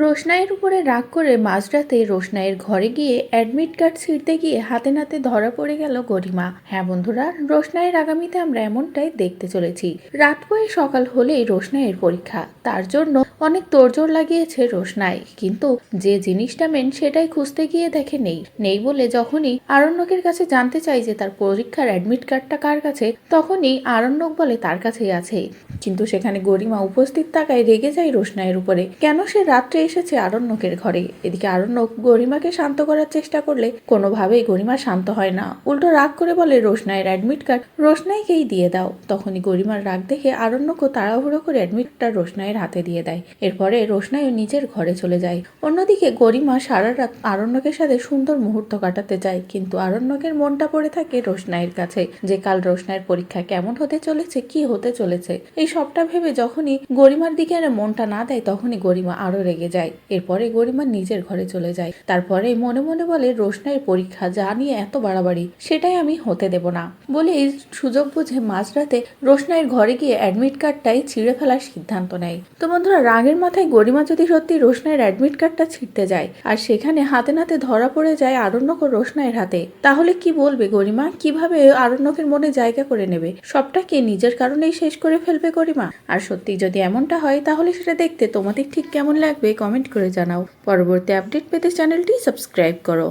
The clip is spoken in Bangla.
রোশনাইয়ের উপরে রাগ করে মাঝরাতে রোশনাইয়ের ঘরে গিয়ে অ্যাডমিট কার্ড ছিঁড়তে গিয়ে হাতে নাতে ধরা পড়ে গেল গরিমা। হ্যাঁ বন্ধুরা, রোশনাইয়ের আগামীতে আমরা এমনটাই দেখতে চলেছি। রাত বয়ে সকাল হলেই রোশনাইয়ের পরীক্ষা। তার জন্য অনেক তোড়জোড় লাগিয়েছে রোশনাই, কিন্তু যে জিনিসটা মেন সেটাই খুঁজতে গিয়ে দেখে নেই। নেই বলে যখনই আরণ্যকের কাছে জানতে চাই যে তার পরীক্ষার অ্যাডমিট কার্ডটা কার কাছে, তখনই আরণ্যক বলে তার কাছেই আছে। কিন্তু সেখানে গরিমা উপস্থিত থাকায় রেগে যায় রোশনাইয়ের উপরে। কেন সে রাত্রে এসেছে আরণ্যকের ঘরে? এদিকে আরণ্যক গরিমাকে শান্ত করার চেষ্টা করলে কোনোভাবেই গরিমা শান্ত হয় না। উল্টো রাগ করে বলে, রোশনাইয়ের অ্যাডমিট কার্ড রোশনাইকেই দিয়ে দাও। তখনই গরিমার রাগ দেখে আরণ্যকও তাড়াহুড়ো করে অ্যাডমিট কার্ড রোশনাইয়ের হাতে দিয়ে দেয়। এরপরে রোশনাইও নিজের ঘরে চলে যায়। অন্যদিকে গরিমা সারা রাত আরণ্যকের সাথে সুন্দর মুহূর্ত কাটাতে চায় কিন্তু আরণ্যকের মনটা পড়ে থাকে রোশনাইয়ের কাছে যে, কাল রোশনাইয়ের পরীক্ষা কেমন হতে চলেছে? কি হতে চলেছে? এই সবটা ভেবে যখনই গরিমার দিকে আর মনটা না দেয়, তখনই গরিমা আরও রেগে যায়। এরপরে গরিমা নিজের ঘরে চলে যায়। তারপরে মনে মনে বলে, রোশনাইয়ের পরীক্ষা যা নিয়ে এত বাড়াবাড়ি, সেটাই আমি হতে দেব না। বলে এই সুযোগ বুঝে মাঝরাতে রোশনাইয়ের ঘরে গিয়ে অ্যাডমিট কার্ডটাই ছিঁড়ে ফেলার সিদ্ধান্ত নেয়। তো বন্ধুরা, রাগের মাথায় গরিমা যদি সত্যি রোশনাইয়ের অ্যাডমিট কার্ডটা ছিঁড়তে যায় আর সেখানে হাতে নাতে ধরা পড়ে যায় আরণ্যক ও রোশনাইয়ের হাতে, তাহলে কি বলবে গরিমা? কীভাবে আরণ্যকের মনে জায়গা করে নেবে? সবটাকে নিজের কারণেই শেষ করে ফেলবে গরিমা আর সত্যি যদি এমনটা হয়, তাহলে সেটা দেখতে তোমাদের ঠিক কেমন লাগবে কমেন্ট করে জানাও। পরবর্তী আপডেট পেতে চ্যানেলটি সাবস্ক্রাইব করো।